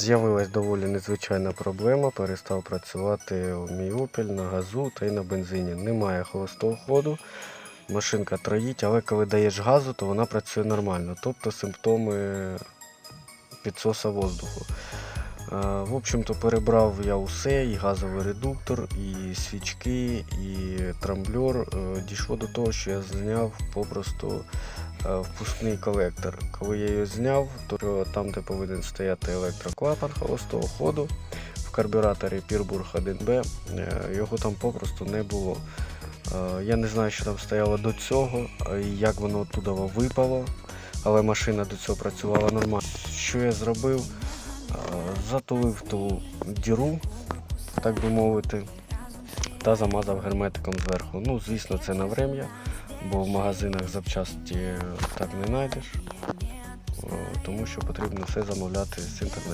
З'явилась доволі незвичайна проблема. Перестав працювати мій Opel на газу та й на бензині. Немає холостого ходу. Машинка троїть, але коли даєш газу, то вона працює нормально. Тобто симптоми підсоса воздуху. Е, В общем-то, перебрав я усе, і газовий редуктор, і свічки, і трамблер. Е, Дійшло до того, що я зняв попросту впускний колектор. Коли я його зняв, то там, де повинен стояти електроклапан холостого ходу, в карбюраторі Пірбург 1Б, е, його там попросту не було. Е, Я не знаю, що там стояло до цього, е, і як воно оттуда випало, але машина до цього працювала нормально. Що я зробив? Е, Затулив ту діру, так би мовити, та замазав герметиком зверху. Ну, звісно, це на врем'я, бо в магазинах запчасті так не знайдеш, тому що потрібно все замовляти з інтернету.